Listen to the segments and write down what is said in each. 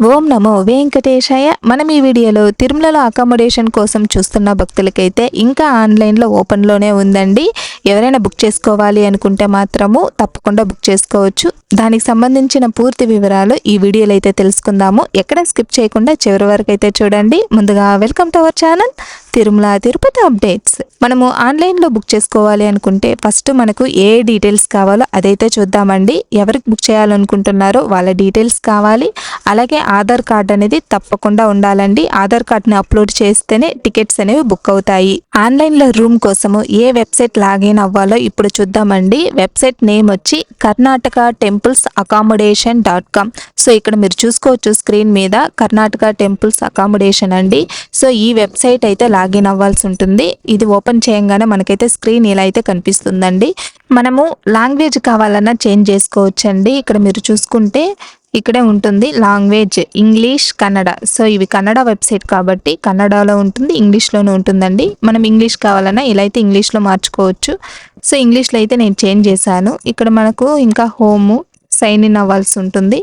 ఓం నమో వెంకటేశాయ. మనం ఈ వీడియోలో తిరుమలలో అకామిడేషన్ కోసం చూస్తున్న భక్తులకైతే ఇంకా ఆన్లైన్లో ఓపెన్లోనే ఉందండి. ఎవరైనా బుక్ చేసుకోవాలి అనుకుంటే మాత్రము తప్పకుండా బుక్ చేసుకోవచ్చు. దానికి సంబంధించిన పూర్తి వివరాలు ఈ వీడియోలో అయితే తెలుసుకుందాము. ఎక్కడ స్కిప్ చేయకుండా చివరి వరకు అయితే చూడండి. ముందుగా welcome to our channel. Tirumala Tirupati updates మనము ఆన్లైన్లో బుక్ చేసుకోవాలి అనుకుంటే ఫస్ట్ మనకు ఏ డీటెయిల్స్ కావాలో అదైతే చూద్దామండి. ఎవరికి బుక్ చేయాలనుకుంటున్నారో వాళ్ళ డీటెయిల్స్ కావాలి. అలాగే ఆధార్ కార్డ్ అనేది తప్పకుండా ఉండాలండి. ఆధార్ కార్డ్ని అప్లోడ్ చేస్తేనే టికెట్స్ అనేవి బుక్ అవుతాయి. ఆన్లైన్లో రూమ్ కోసము ఏ వెబ్సైట్ లాగిన్ అవ్వాలో ఇప్పుడు చూద్దామండి. వెబ్సైట్ నేమ్ వచ్చి Karnataka temples accommodation dot com so ఇక్కడ మీరు చూసుకోవచ్చు స్క్రీన్ మీద కర్ణాటక టెంపుల్స్ అకామిడేషన్ అండి. సో ఈ వెబ్సైట్ అయితే లాగిన్ అవ్వాల్సి ఉంటుంది. ఇది ఓపెన్ చేయంగానే మనకైతే స్క్రీన్ ఇలా అయితే కనిపిస్తుందండి. మనము లాంగ్వేజ్ కావాలన్నా చేంజ్ చేసుకోవచ్చండి. ఇక్కడ మీరు చూసుకుంటే ఇక్కడే ఉంటుంది లాంగ్వేజ్ ఇంగ్లీష్ కన్నడ. సో ఇవి కన్నడ వెబ్సైట్ కాబట్టి కన్నడలో ఉంటుంది ఇంగ్లీష్లోనూ ఉంటుందండి. మనం ఇంగ్లీష్ కావాలన్నా ఇలా అయితే ఇంగ్లీష్లో మార్చుకోవచ్చు. సో ఇంగ్లీష్లో అయితే నేను చేంజ్ చేశాను. ఇక్కడ మనకు ఇంకా హోము సైన్ ఇన్ అవ్వాల్సి ఉంటుంది.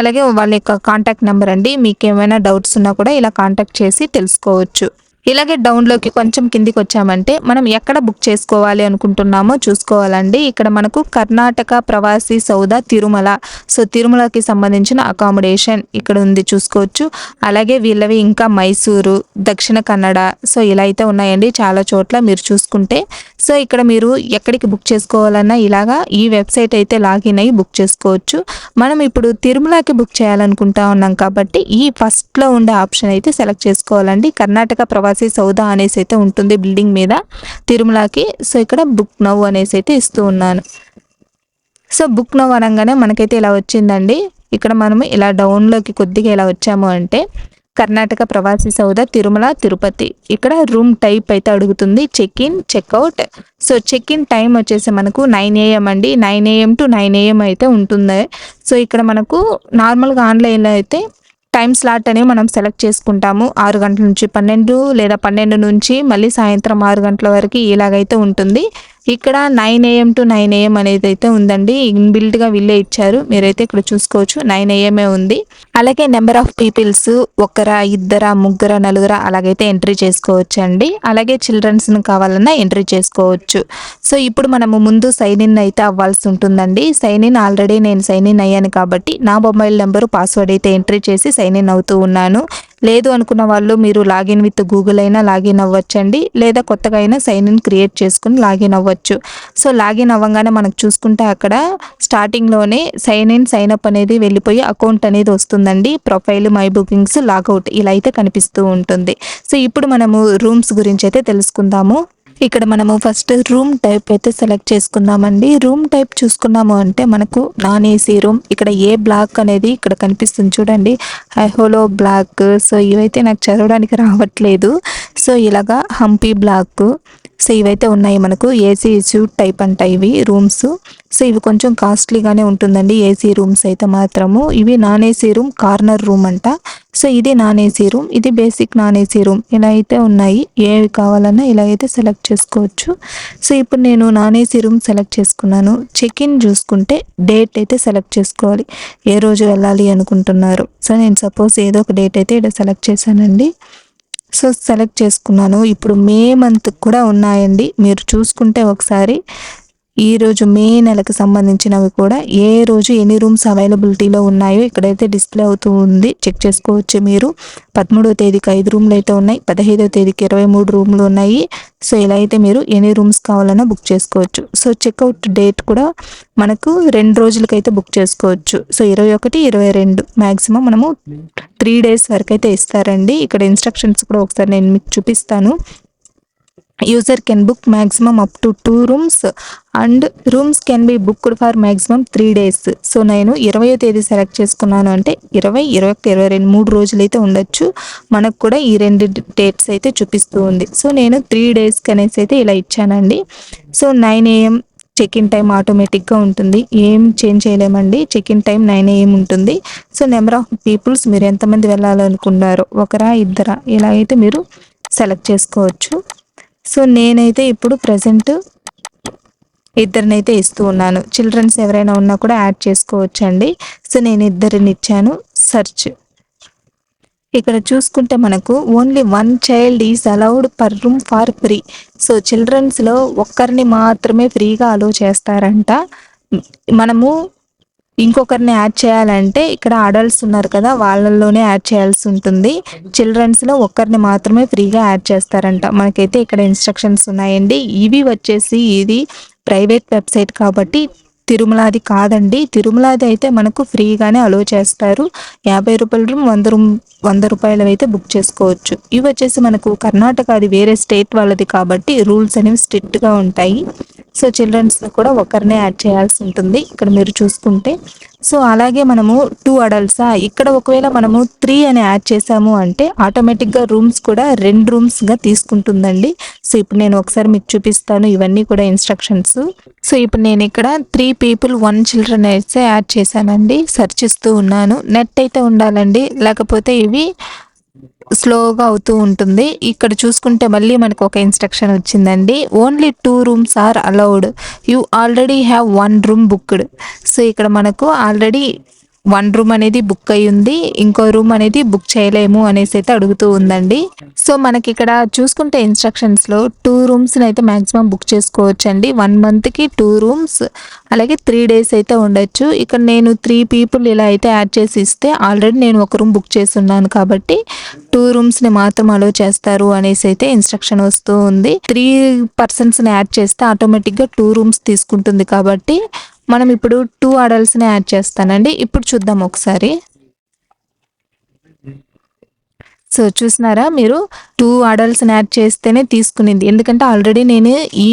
అలాగే వాళ్ళ యొక్క కాంటాక్ట్ నెంబర్ అండి. మీకు ఏమైనా డౌట్స్ ఉన్నా కూడా ఇలా కాంటాక్ట్ చేసి తెలుసుకోవచ్చు. ఇలాగే డౌన్లోకి కొంచెం కిందికి వచ్చామంటే మనం ఎక్కడ బుక్ చేసుకోవాలి అనుకుంటున్నామో చూసుకోవాలండి. ఇక్కడ మనకు కర్ణాటక ప్రవాసీ సౌద తిరుమల. సో తిరుమలకి సంబంధించిన అకామిడేషన్ ఇక్కడ ఉంది చూసుకోవచ్చు. అలాగే వీళ్ళవి ఇంకా మైసూరు దక్షిణ కన్నడ. సో ఇలా అయితే ఉన్నాయండి చాలా చోట్ల మీరు చూసుకుంటే. సో ఇక్కడ మీరు ఎక్కడికి బుక్ చేసుకోవాలన్నా ఇలాగా ఈ వెబ్సైట్ అయితే లాగిన్ అయ్యి బుక్ చేసుకోవచ్చు. మనం ఇప్పుడు తిరుమలకి బుక్ చేయాలనుకుంటా ఉన్నాం కాబట్టి ఈ ఫస్ట్లో ఉండే ఆప్షన్ అయితే సెలెక్ట్ చేసుకోవాలండి. కర్ణాటక ప్రవాస సౌదా అనేసి అయితే ఉంటుంది బిల్డింగ్ మీద. తిరుమలకి సో ఇక్కడ బుక్ నవ్ అనేసి అయితే ఇస్తూ ఉన్నాను. సో బుక్ నవ్ అనగానే మనకైతే ఇలా వచ్చిందండి. ఇక్కడ మనము ఇలా డౌన్లోకి కొద్దిగా ఇలా వచ్చాము అంటే కర్ణాటక ప్రవాసీ సౌద తిరుమల తిరుపతి. ఇక్కడ రూమ్ టైప్ అయితే అడుగుతుంది. Check in checkout so check in time వచ్చేసి మనకు నైన్ ఏఎం అండి. Nine AM to nine AM అయితే ఉంటుంది. సో ఇక్కడ మనకు నార్మల్గా ఆన్లైన్లో అయితే టైం స్లాట్ అనేవి మనం సెలెక్ట్ చేసుకుంటాము. ఆరు గంటల నుంచి పన్నెండు లేదా పన్నెండు నుంచి మళ్ళీ సాయంత్రం ఆరు గంటల వరకు ఇలాగైతే ఉంటుంది. ఇక్కడ nine AM to nine AM అనేది అయితే ఉందండి. ఇన్బిల్ట్గా వీళ్ళే ఇచ్చారు. మీరైతే ఇక్కడ చూసుకోవచ్చు. నైన్ ఏఎంఏ ఉంది. అలాగే నెంబర్ ఆఫ్ పీపుల్స్ ఒకరా ఇద్దరా ముగ్గురా నలుగురా అలాగైతే ఎంట్రీ చేసుకోవచ్చు అండి అలాగే చిల్డ్రన్స్ని కావాలన్నా ఎంట్రీ చేసుకోవచ్చు. సో ఇప్పుడు మనము ముందు సైన్ ఇన్ అయితే అవ్వాల్సి ఉంటుందండి. సైన్ ఇన్ ఆల్రెడీ నేను సైన్ ఇన్ అయ్యాను కాబట్టి నా మొబైల్ నెంబరు పాస్వర్డ్ అయితే ఎంట్రీ చేసి సైన్ ఇన్ అవుతూ ఉన్నాను. లేదు అనుకున్న వాళ్ళు మీరు లాగిన్ విత్ గూగుల్ అయినా లాగిన్ అవ్వచ్చండి. లేదా కొత్తగా అయినా సైన్ ఇన్ క్రియేట్ చేసుకుని లాగిన్ అవ్వచ్చు. సో లాగిన్ అవ్వగానే మనకు చూసుకుంటే అక్కడ స్టార్టింగ్లోనే సైన్ ఇన్ సైన్ అప్ అనేది వెళ్ళిపోయి అకౌంట్ అనేది వస్తుందండి. ప్రొఫైల్ మై బుకింగ్స్ లాగౌట్ ఇలా అయితే కనిపిస్తూ ఉంటుంది. సో ఇప్పుడు మనము రూమ్స్ గురించి అయితే తెలుసుకుందాము. ఇక్కడ మనము ఫస్ట్ రూమ్ టైప్ అయితే సెలెక్ట్ చేసుకుందామండి. రూమ్ టైప్ చూసుకున్నాము అంటే మనకు నాన్ ఏసీ రూమ్ ఇక్కడ ఏ బ్లాక్ అనేది ఇక్కడ కనిపిస్తుంది చూడండి. హోలో బ్లాక్ సో ఇవైతే నాకు చదవడానికి రావట్లేదు. సో ఇలాగా హంపీ బ్లాక్ సో ఇవైతే ఉన్నాయి మనకు. ఏసీ సూట్ టైప్ అంట ఇవి రూమ్స్. సో ఇవి కొంచెం కాస్ట్లీగానే ఉంటుందండి ఏసీ రూమ్స్ అయితే మాత్రము. ఇవి non AC room corner room అంట. సో ఇది నాన్ ఏసీ రూమ్ ఇది బేసిక్ నాన్ ఏసీ రూమ్. ఇలా అయితే ఉన్నాయి. ఏవి కావాలన్నా ఇలా అయితే సెలెక్ట్ చేసుకోవచ్చు. సో ఇప్పుడు నేను నాన్ ఏసీ రూమ్ సెలెక్ట్ చేసుకున్నాను. చెక్ ఇన్ చూసుకుంటే డేట్ అయితే సెలెక్ట్ చేసుకోవాలి. ఏ రోజు వెళ్ళాలి అనుకుంటున్నారు. సో నేను సపోజ్ ఏదో ఒక డేట్ అయితే ఇక్కడ సెలెక్ట్ చేశానండి. సో సెలెక్ట్ చేసుకున్నాను. ఇప్పుడు మే మంత్ కూడా ఉన్నాయండి. మీరు చూసుకుంటే ఒకసారి ఈ రోజు మే నెలకు సంబంధించినవి కూడా ఏ రోజు ఎన్ని రూమ్స్ అవైలబిలిటీలో ఉన్నాయో ఇక్కడైతే డిస్ప్లే అవుతూ ఉంది. చెక్ చేసుకోవచ్చు మీరు. పదమూడో తేదీకి ఐదు రూమ్లు అయితే ఉన్నాయి. పదహైదో తేదీకి ఇరవై మూడు రూమ్లు ఉన్నాయి. సో ఇలా అయితే మీరు ఎన్ని రూమ్స్ కావాలన్నా బుక్ చేసుకోవచ్చు. సో చెక్అవుట్ డేట్ కూడా మనకు రెండు రోజులకైతే బుక్ చేసుకోవచ్చు. సో ఇరవై ఒకటి ఇరవై రెండు మ్యాక్సిమం మనము త్రీ డేస్ వరకు అయితే ఇస్తారండి. ఇక్కడ ఇన్స్ట్రక్షన్స్ కూడా ఒకసారి నేను మీకు చూపిస్తాను. User can book maximum up to two rooms and rooms can be booked for maximum three days so నేను ఇరవయో తేదీ సెలెక్ట్ చేసుకున్నాను అంటే ఇరవై ఇరవై ఒకటి ఇరవై రెండు మూడు రోజులు అయితే ఉండొచ్చు. మనకు కూడా ఈ రెండు డేట్స్ అయితే చూపిస్తూ ఉంది. సో నేను త్రీ డేస్కి అనేసి అయితే ఇలా ఇచ్చానండి. So nine AM check in time ఆటోమేటిక్గా ఉంటుంది. ఏం చేంజ్ చేయలేమండి. Check in time nine AM ఉంటుంది. సో నెంబర్ ఆఫ్ పీపుల్స్ మీరు ఎంతమంది వెళ్ళాలనుకున్నారో ఒకరా ఇద్దరా ఇలా అయితే మీరు సెలెక్ట్ చేసుకోవచ్చు. సో నేనైతే ఇప్పుడు ప్రజెంట్ ఇద్దరినైతే ఇస్తూ ఉన్నాను. చిల్డ్రన్స్ ఎవరైనా ఉన్నా కూడా యాడ్ చేసుకోవచ్చండి. సో నేను ఇద్దరిని ఇచ్చాను. సెర్చ్. ఇక్కడ చూసుకుంటే మనకు only one child is allowed per room for free. So చిల్డ్రన్స్లో ఒక్కరిని మాత్రమే ఫ్రీగా అలో చేస్తారంట. మనము ఇంకొకరిని యాడ్ చేయాలంటే ఇక్కడ అడల్ట్స్ ఉన్నారు కదా వాళ్ళల్లోనే యాడ్ చేయాల్సి ఉంటుంది. చిల్డ్రన్స్లో ఒక్కరిని మాత్రమే ఫ్రీగా యాడ్ చేస్తారంట. మనకైతే ఇక్కడ ఇన్స్ట్రక్షన్స్ ఉన్నాయండి. ఇవి వచ్చేసి ఇది ప్రైవేట్ వెబ్సైట్ కాబట్టి తిరుమలాది కాదండి. తిరుమలాది అయితే మనకు ఫ్రీగానే అలో చేస్తారు. యాభై రూపాయల రూమ్ వంద రూమ్ వంద రూపాయలు అయితే బుక్ చేసుకోవచ్చు. ఇవి వచ్చేసి మనకు కర్ణాటక అది వేరే స్టేట్ వాళ్ళది కాబట్టి రూల్స్ అనేవి స్ట్రిక్ట్గా ఉంటాయి. సో చిల్డ్రన్స్ కూడా ఒకరినే యాడ్ చేయాల్సి ఉంటుంది. ఇక్కడ మీరు చూసుకుంటే. సో అలాగే మనము టూ అడల్ట్సా ఇక్కడ ఒకవేళ మనము త్రీ అని యాడ్ చేసాము అంటే ఆటోమేటిక్గా రూమ్స్ కూడా రెండు రూమ్స్గా తీసుకుంటుందండి. సో ఇప్పుడు నేను ఒకసారి మీకు చూపిస్తాను ఇవన్నీ కూడా ఇన్స్ట్రక్షన్స్ సో ఇప్పుడు నేను ఇక్కడ త్రీ పీపుల్ వన్ చిల్డ్రన్ అయితే యాడ్ చేశానండి. సెర్చ్ ఇస్తూ ఉన్నాను. నెట్ అయితే ఉండాలండి. లేకపోతే ఇవి స్లోగా అవుతూ ఉంటుంది. ఇక్కడ చూసుకుంటే మళ్ళీ మనకు ఒక ఇన్స్ట్రక్షన్ వచ్చిందండి. Only two rooms are allowed you already have one room booked so ఇక్కడ మనకు ఆల్రెడీ వన్ రూమ్ అనేది బుక్ అయి ఉంది ఇంకో రూమ్ అనేది బుక్ చేయలేము అనేసి అయితే అడుగుతూ ఉందండి. సో మనకి ఇక్కడ చూసుకుంటే ఇన్స్ట్రక్షన్స్లో టూ రూమ్స్ అయితే మాక్సిమం బుక్ చేసుకోవచ్చు అండి వన్ మంత్కి టూ రూమ్స్ అలాగే త్రీ డేస్ అయితే ఉండొచ్చు. ఇక్కడ నేను త్రీ పీపుల్ ఇలా అయితే యాడ్ చేసి ఇస్తే ఆల్రెడీ నేను ఒక రూమ్ బుక్ చేసి ఉన్నాను కాబట్టి టూ రూమ్స్ని మాత్రం అలో చేస్తారు అనేసి అయితే ఇన్స్ట్రక్షన్ వస్తూ ఉంది. త్రీ పర్సన్స్ని యాడ్ చేస్తే ఆటోమేటిక్గా టూ రూమ్స్ తీసుకుంటుంది కాబట్టి మనం ఇప్పుడు టూ అడల్ట్స్ని యాడ్ చేస్తానండి. ఇప్పుడు చూద్దాం ఒకసారి. సో చూసినారా మీరు? టూ అడల్ట్స్ని యాడ్ చేస్తేనే తీసుకునింది. ఎందుకంటే ఆల్రెడీ నేను ఈ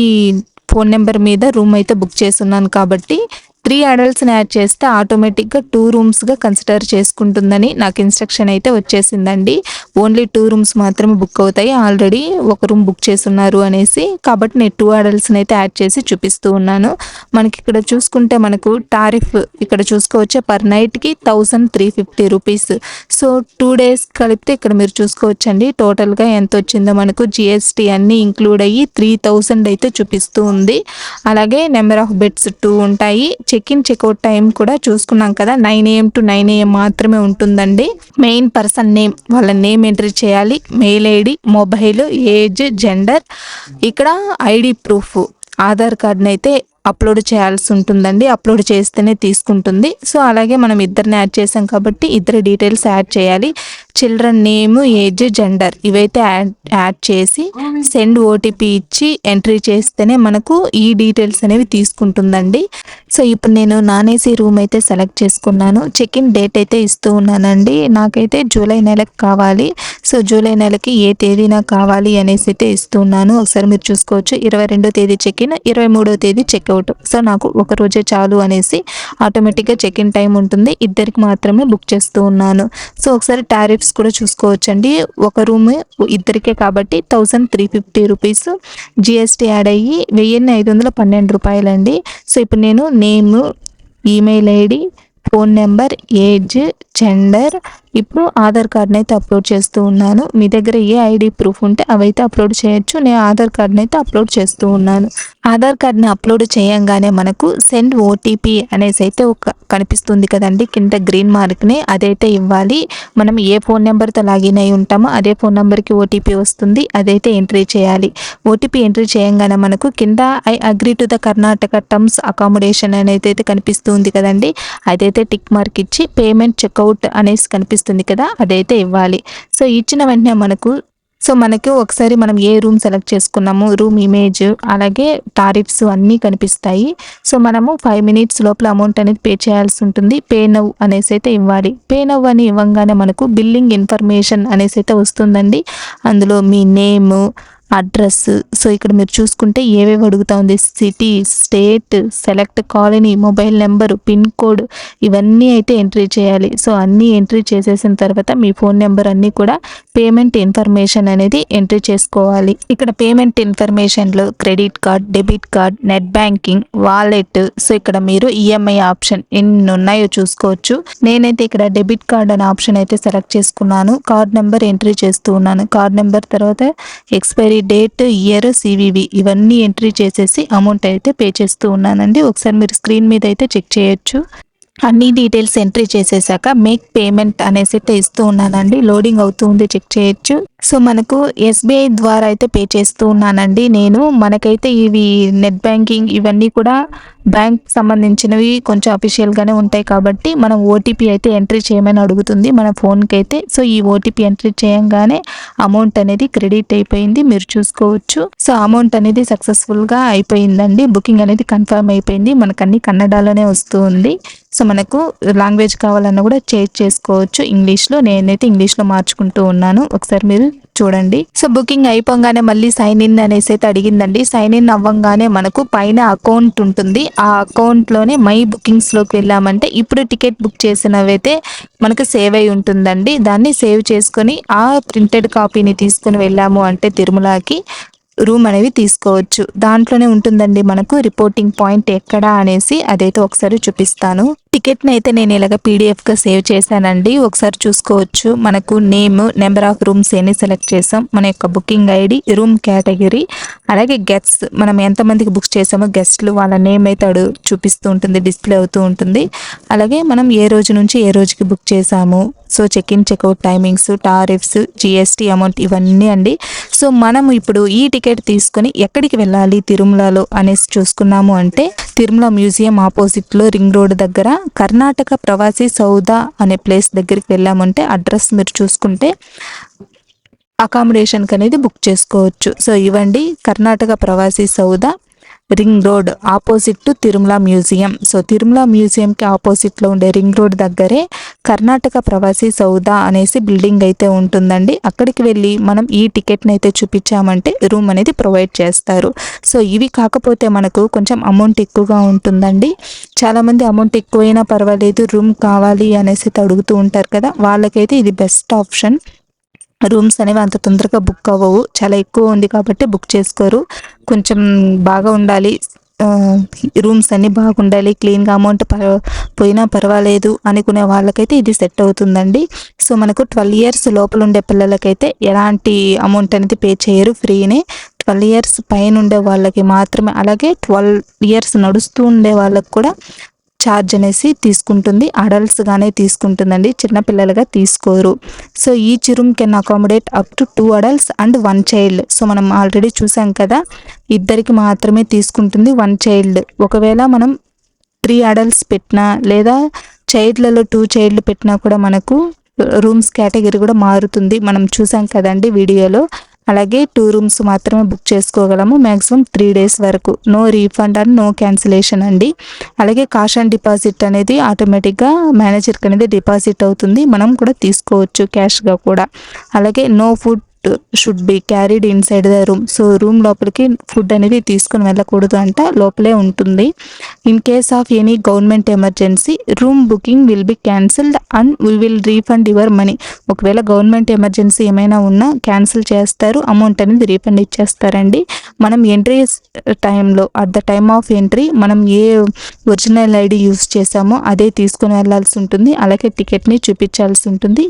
ఫోన్ నెంబర్ మీద రూమ్ అయితే బుక్ చేస్తున్నాను కాబట్టి త్రీ అడల్ట్స్ని యాడ్ చేస్తే ఆటోమేటిక్గా టూ రూమ్స్గా కన్సిడర్ చేసుకుంటుందని నాకు ఇన్స్ట్రక్షన్ అయితే వచ్చేసిందండి. ఓన్లీ టూ రూమ్స్ మాత్రమే బుక్ అవుతాయి. ఆల్రెడీ ఒక రూమ్ బుక్ చేస్తున్నారు అనేసి కాబట్టి నేను టూ అడల్ట్స్ని అయితే యాడ్ చేసి చూపిస్తూ ఉన్నాను. మనకి ఇక్కడ చూసుకుంటే మనకు టారిఫ్ ఇక్కడ చూసుకోవచ్చు? పర్ నైట్కి thousand three fifty rupees. So two days కలిపితే ఇక్కడ మీరు చూసుకోవచ్చండి. టోటల్గా ఎంత వచ్చిందో మనకు జిఎస్టీ అన్నీ ఇంక్లూడ్ అయ్యి త్రీ థౌజండ్ అయితే చూపిస్తూ ఉంది. అలాగే నెంబర్ ఆఫ్ బెడ్స్ టూ ఉంటాయి. చెక్ ఇన్ చెక్అవుట్ టైం కూడా చూసుకున్నాం కదా. Nine AM to nine AM మాత్రమే ఉంటుందండి. మెయిన్ పర్సన్ నేమ్ వాళ్ళ నేమ్ ఎంట్రీ చేయాలి. Mail ID mobile age gender ఇక్కడ ఐడి ప్రూఫ్ ఆధార్ కార్డ్ని అయితే అప్లోడ్ చేయాల్సి ఉంటుందండి. అప్లోడ్ చేస్తేనే తీసుకుంటుంది. సో అలాగే మనం ఇద్దరిని యాడ్ చేసాం కాబట్టి ఇద్దరి డీటెయిల్స్ యాడ్ చేయాలి. చిల్డ్రన్ నేమ్ ఏజ్ జెండర్ ఇవైతే యాడ్ యాడ్ చేసి సెండ్ ఓటీపీ ఇచ్చి ఎంట్రీ చేస్తేనే మనకు ఈ డీటెయిల్స్ అనేవి తీసుకుంటుందండి. సో ఇప్పుడు నేను నాన్ ఏసీ రూమ్ అయితే సెలెక్ట్ చేసుకున్నాను. చెక్ ఇన్ డేట్ అయితే ఇస్తూ ఉన్నానండి. నాకైతే జూలై నెలకు కావాలి. సో జూలై నెలకి ఏ తేదీన కావాలి అనేసి అయితే ఇస్తున్నాను ఒకసారి మీరు చూసుకోవచ్చు. ఇరవై రెండో తేదీ చెక్ ఇన్ ఇరవై మూడో తేదీ చెక్అవుట్ సో నాకు ఒక రోజే చాలు అనేసి ఆటోమేటిక్గా చెక్ ఇన్ టైం ఉంటుంది. ఇద్దరికి మాత్రమే బుక్ చేస్తూ ఉన్నాను. సో ఒకసారి టారిఫ్స్ కూడా చూసుకోవచ్చండి. ఒక రూమ్ ఇద్దరికే కాబట్టి thousand three fifty rupees GST add అయ్యి వెయ్యిన్ని ఐదు వందల పన్నెండు రూపాయలండి. సో ఇప్పుడు నేను name email ID phone number age gender ఇప్పుడు ఆధార్ కార్డ్ని అయితే అప్లోడ్ చేస్తూ ఉన్నాను. మీ దగ్గర ఏ ఐడి ప్రూఫ్ ఉంటే అవైతే అప్లోడ్ చేయొచ్చు. నేను ఆధార్ కార్డ్ని అయితే అప్లోడ్ చేస్తూ ఉన్నాను. ఆధార్ కార్డ్ని అప్లోడ్ చేయంగానే మనకు సెండ్ ఓటీపీ అనేసి అయితే ఒక కనిపిస్తుంది కదండి. కింద గ్రీన్ మార్క్ని అదైతే ఇవ్వాలి. మనం ఏ ఫోన్ నెంబర్తో లాగిన్ అయి ఉంటామో అదే ఫోన్ నెంబర్కి ఓటీపీ వస్తుంది. అదైతే ఎంట్రీ చేయాలి. ఓటీపీ ఎంట్రీ చేయంగానే మనకు కింద I agree to the Karnataka terms accommodation అనేది అయితే కనిపిస్తుంది కదండి. అదైతే టిక్ మార్క్ ఇచ్చి పేమెంట్ చెక్అవుట్ అనేసి కనిపిస్తుంది. కదా అదైతే ఇవ్వాలి. సో ఇచ్చిన వెంటనే మనకు సో మనకి ఒకసారి మనం ఏ రూమ్ సెలెక్ట్ చేసుకున్నాము రూమ్ ఇమేజ్ అలాగే టారిఫ్స్ అన్నీ కనిపిస్తాయి. సో మనము ఫైవ్ మినిట్స్ లోపల అమౌంట్ అనేది పే చేయాల్సి ఉంటుంది. పే నవ్ అనేసి అయితే ఇవ్వాలి. పే నవ్ అని ఇవ్వంగానే మనకు బిల్లింగ్ ఇన్ఫర్మేషన్ అనేసి అయితే వస్తుందండి. అందులో మీ నేమ్ అడ్రస్. సో ఇక్కడ మీరు చూసుకుంటే ఏవేవి అడుగుతా ఉంది. City state select colony mobile number pin code ఇవన్నీ అయితే ఎంట్రీ చేయాలి. సో అన్నీ ఎంట్రీ చేసేసిన తర్వాత మీ ఫోన్ నెంబర్ అన్నీ కూడా పేమెంట్ ఇన్ఫర్మేషన్ అనేది ఎంట్రీ చేసుకోవాలి. ఇక్కడ payment ఇన్ఫర్మేషన్లో credit card debit card net banking wallet. So ఇక్కడ మీరు ఈఎంఐ ఆప్షన్ ఎన్ని ఉన్నాయో చూసుకోవచ్చు. నేనైతే ఇక్కడ డెబిట్ కార్డ్ అనే ఆప్షన్ అయితే సెలెక్ట్ చేసుకున్నాను. కార్డ్ నెంబర్ ఎంట్రీ చేస్తూ ఉన్నాను. కార్డ్ నెంబర్ తర్వాత ఎక్స్పైరీ డేట్ ఇయర్ సివివి ఇవన్నీ ఎంట్రీ చేసేసి అమౌంట్ అయితే పే చేస్తూ ఉన్నానండి. ఒకసారి మీరు స్క్రీన్ మీద అయితే చెక్ చేయొచ్చు. అన్ని డీటెయిల్స్ ఎంట్రీ చేసేసాక మేక్ పేమెంట్ అనేసి అయితే ఇస్తూ ఉన్నానండి. లోడింగ్ అవుతుంది చెక్ చేయొచ్చు. సో మనకు ఎస్బీఐ ద్వారా అయితే పే చేస్తూ ఉన్నానండి నేను. మనకైతే ఇవి నెట్ బ్యాంకింగ్ ఇవన్నీ కూడా బ్యాంక్ సంబంధించినవి కొంచెం అఫీషియల్గానే ఉంటాయి కాబట్టి మనం ఓటీపీ అయితే ఎంట్రీ చేయమని అడుగుతుంది మన ఫోన్కి అయితే సో ఈ ఓటీపీ ఎంట్రీ చేయంగానే అమౌంట్ అనేది క్రెడిట్ అయిపోయింది మీరు చూసుకోవచ్చు. సో అమౌంట్ అనేది సక్సెస్ఫుల్గా అయిపోయిందండి. బుకింగ్ అనేది కన్ఫర్మ్ అయిపోయింది. మనకు అన్ని కన్నడలోనే వస్తూ ఉంది సో మనకు లాంగ్వేజ్ కావాలన్నా కూడా చేంజ్ చేసుకోవచ్చు. ఇంగ్లీష్లో నేనైతే ఇంగ్లీష్లో మార్చుకుంటూ ఉన్నాను. ఒకసారి మీరు చూడండి. సో బుకింగ్ అయిపోగానే మళ్ళీ సైన్ ఇన్ అనేసి అయితే అడిగిందండి. సైన్ ఇన్ అవ్వగానే మనకు పైన అకౌంట్ ఉంటుంది. ఆ అకౌంట్లోనే మై బుకింగ్స్లోకి వెళ్ళామంటే ఇప్పుడు టికెట్ బుక్ చేసినవైతే మనకు సేవ్ అయి ఉంటుందండి. దాన్ని సేవ్ చేసుకొని ఆ ప్రింటెడ్ కాపీని తీసుకుని వెళ్ళాము అంటే తిరుమలకి రూమ్ అనేవి తీసుకోవచ్చు. దాంట్లోనే ఉంటుందండి మనకు రిపోర్టింగ్ పాయింట్ ఎక్కడ అనేసి అదైతే ఒకసారి చూపిస్తాను. టికెట్ని అయితే నేను ఇలాగ పీడిఎఫ్గా సేవ్ చేశానండి. ఒకసారి చూసుకోవచ్చు. మనకు నేమ్ నెంబర్ ఆఫ్ రూమ్స్ ఎన్ని సెలెక్ట్ చేసాం. మన యొక్క బుకింగ్ ఐడి రూమ్ కేటగిరీ అలాగే గెస్ట్స్ మనం ఎంతమందికి బుక్ చేసామో గెస్ట్లు వాళ్ళ నేమ్ అయితే అడు చూపిస్తూ ఉంటుంది డిస్ప్లే అవుతూ ఉంటుంది. అలాగే మనం ఏ రోజు నుంచి ఏ రోజుకి బుక్ చేసాము. So check in checkout timings tariffs GST amount ఇవన్నీ అండి. సో మనం ఇప్పుడు ఈ టికెట్ తీసుకొని ఎక్కడికి వెళ్ళాలి తిరుమలలో అనేసి చూసుకున్నాము అంటే తిరుమల మ్యూజియం ఆపోజిట్లో రింగ్ రోడ్ దగ్గర కర్ణాటక ప్రవాసీ సౌద అనే ప్లేస్ దగ్గరికి వెళ్ళామంటే అడ్రస్ మీరు చూసుకుంటే అకామిడేషన్కి అనేది బుక్ చేసుకోవచ్చు. సో ఇవ్వండి Karnataka Pravasi Soudha. Ring road opposite to Tirumala museum. So Tirumala మ్యూజియంకి ఆపోజిట్లో ఉండే రింగ్ రోడ్ దగ్గరే కర్ణాటక ప్రవాసీ సౌద అనేసి బిల్డింగ్ అయితే ఉంటుందండి. అక్కడికి వెళ్ళి మనం ఈ టికెట్ని అయితే చూపించామంటే రూమ్ అనేది ప్రొవైడ్ చేస్తారు. సో ఇవి కాకపోతే మనకు కొంచెం అమౌంట్ ఎక్కువగా ఉంటుందండి. చాలామంది అమౌంట్ ఎక్కువైనా పర్వాలేదు రూమ్ కావాలి అనేసి అడుగుతూ ఉంటారు కదా వాళ్ళకైతే ఇది బెస్ట్ ఆప్షన్. రూమ్స్ అనేవి అంత తొందరగా బుక్ అవ్వవు. చాలా ఎక్కువ ఉంది కాబట్టి బుక్ చేసుకోరు. కొంచెం బాగా ఉండాలి. రూమ్స్ అన్నీ బాగుండాలి. క్లీన్గా అమౌంట్ ప పోయినా పర్వాలేదు అనుకునే వాళ్ళకైతే ఇది సెట్ అవుతుందండి. సో మనకు ట్వెల్వ్ ఇయర్స్ లోపల ఉండే పిల్లలకైతే ఎలాంటి అమౌంట్ అనేది పే చేయరు ఫ్రీనే. ట్వెల్వ్ ఇయర్స్ పైన ఉండే వాళ్ళకి మాత్రమే అలాగే ట్వెల్వ్ ఇయర్స్ నడుస్తూ ఉండే వాళ్ళకి కూడా ఛార్జ్ అనేసి తీసుకుంటుంది. అడల్ట్స్గానే తీసుకుంటుందండి. చిన్నపిల్లలుగా తీసుకోరు. So each room can accommodate up to two adults and one child so మనం ఆల్రెడీ చూసాం కదా ఇద్దరికి మాత్రమే తీసుకుంటుంది వన్ చైల్డ్ ఒకవేళ మనం త్రీ అడల్ట్స్ పెట్టినా లేదా చైల్డ్లలో టూ చైల్డ్ పెట్టినా కూడా మనకు రూమ్స్ కేటగిరీ కూడా మారుతుంది. మనం చూసాం కదండి వీడియోలో. అలాగే టూ రూమ్స్ మాత్రమే బుక్ చేసుకోగలము. మ్యాక్సిమం త్రీ డేస్ వరకు. No refund and no cancellation అండి. అలాగే కాష్ అండ్ డిపాజిట్ అనేది ఆటోమేటిక్గా మేనేజర్కి అనేది డిపాజిట్ అవుతుంది. మనం కూడా తీసుకోవచ్చు క్యాష్గా కూడా. అలాగే no food should be carried inside the room. So room లోపలికి ఫుడ్ అనేది తీసుకుని వెళ్ళకూడదు అంట లోపలే ఉంటుంది. In case of any government emergency room booking will be cancelled and we will refund your money. ఒకవేళ గవర్నమెంట్ ఎమర్జెన్సీ ఏమైనా ఉన్నా క్యాన్సిల్ చేస్తారు అమౌంట్ అనేది రీఫండ్ ఇచ్చేస్తారండి. మనం ఎంట్రీ టైంలో at the time of entry మనం ఏ ఒరిజినల్ ఐడి యూస్ చేసామో అదే తీసుకుని వెళ్ళాల్సి ఉంటుంది. అలాగే టికెట్ని చూపించాల్సి ఉంటుంది.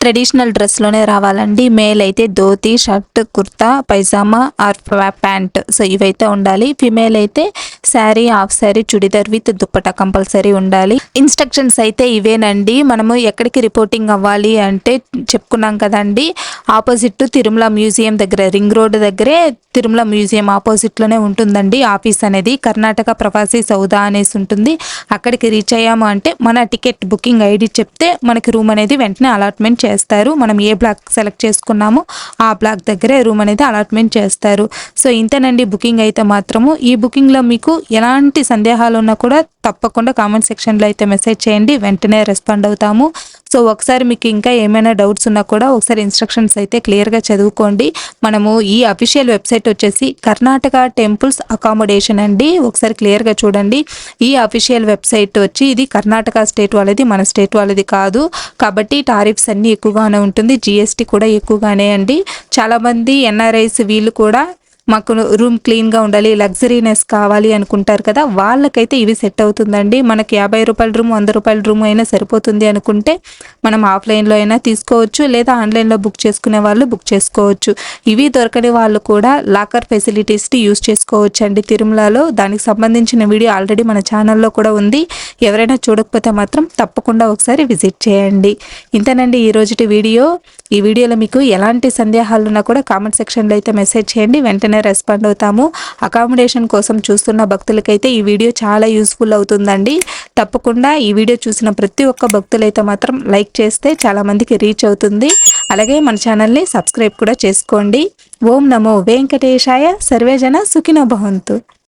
ట్రెడిషనల్ డ్రెస్లోనే రావాలండి. మేల్ అయితే dhoti shirt kurta pyjama or pant. So ఇవైతే ఉండాలి. ఫిమేల్ అయితే sari half sari churidar with dupatta compulsory ఉండాలి. ఇన్స్ట్రక్షన్స్ అయితే ఇవేనండి. మనము ఎక్కడికి రిపోర్టింగ్ అవ్వాలి అంటే చెప్పుకున్నాం కదండి. ఆపోజిట్ తిరుమల మ్యూజియం దగ్గర రింగ్ రోడ్ దగ్గరే తిరుమల మ్యూజియం ఆపోజిట్లోనే ఉంటుందండి ఆఫీస్ అనేది. కర్ణాటక ప్రవాసీ సౌదా అనేసి ఉంటుంది. అక్కడికి రీచ్ అయ్యాము అంటే మన టికెట్ బుకింగ్ ఐడి చెప్తే మనకి రూమ్ అనేది వెంటనే అలాట్మెంట్ చేస్తారు. మనం ఏ బ్లాక్ సెలెక్ట్ చేసుకున్నామో ఆ బ్లాక్ దగ్గరే రూమ్ అనేది అలాట్మెంట్ చేస్తారు. సో ఇంతేనండి బుకింగ్ అయితే మాత్రము. ఈ బుకింగ్లో మీకు ఎలాంటి సందేహాలు ఉన్నా కూడా తప్పకుండా కామెంట్ సెక్షన్లో అయితే మెసేజ్ చేయండి. వెంటనే రెస్పాండ్ అవుతాము. సో ఒకసారి మీకు ఇంకా ఏమైనా డౌట్స్ ఉన్నా కూడా ఒకసారి ఇన్స్ట్రక్షన్స్ అయితే క్లియర్గా చదువుకోండి. మనము ఈ అఫీషియల్ వెబ్సైట్ వచ్చేసి కర్ణాటక టెంపుల్స్ అకామిడేషన్ అండి. ఒకసారి క్లియర్గా చూడండి. ఈ అఫీషియల్ వెబ్సైట్ వచ్చి ఇది కర్ణాటక స్టేట్ వాళ్ళది మన స్టేట్ వాళ్ళది కాదు. కాబట్టి టారిఫ్స్ అన్నీ ఎక్కువగానే ఉంటుంది. జిఎస్టీ కూడా ఎక్కువగానే అండి. చాలామంది ఎన్ఆర్ఐస్ వీళ్ళు కూడా మాకు రూమ్ క్లీన్గా ఉండాలి లగ్జరీనెస్ కావాలి అనుకుంటారు కదా వాళ్ళకైతే ఇవి సెట్ అవుతుందండి. మనకి యాభై రూపాయల రూమ్ వంద రూపాయల రూమ్ అయినా సరిపోతుంది అనుకుంటే మనం ఆఫ్లైన్లో అయినా తీసుకోవచ్చు లేదా ఆన్లైన్లో బుక్ చేసుకునే వాళ్ళు బుక్ చేసుకోవచ్చు. ఇవి దొరకని వాళ్ళు కూడా లాకర్ ఫెసిలిటీస్ని యూస్ చేసుకోవచ్చు అండి తిరుమలలో దానికి సంబంధించిన వీడియో ఆల్రెడీ మన ఛానల్లో కూడా ఉంది. ఎవరైనా చూడకపోతే మాత్రం తప్పకుండా ఒకసారి విజిట్ చేయండి. ఇంతేనండి ఈ రోజుటి వీడియో. ఈ వీడియోలో మీకు ఎలాంటి సందేహాలున్నా కూడా కామెంట్ సెక్షన్లో అయితే మెసేజ్ చేయండి. వెంటనే రెస్పాండ్ అవుతాము. అకామిడేషన్ కోసం చూస్తున్న భక్తులకైతే ఈ వీడియో చాలా యూస్ఫుల్ అవుతుందండి. తప్పకుండా ఈ వీడియో చూసిన ప్రతి ఒక్క భక్తులైతే మాత్రం లైక్ చేస్తే చాలా మందికి రీచ్ అవుతుంది. అలాగే మన ఛానల్ని సబ్స్క్రైబ్ కూడా చేసుకోండి. ఓం నమో వెంకటేశాయ సర్వేజన సుఖినో భవంతు.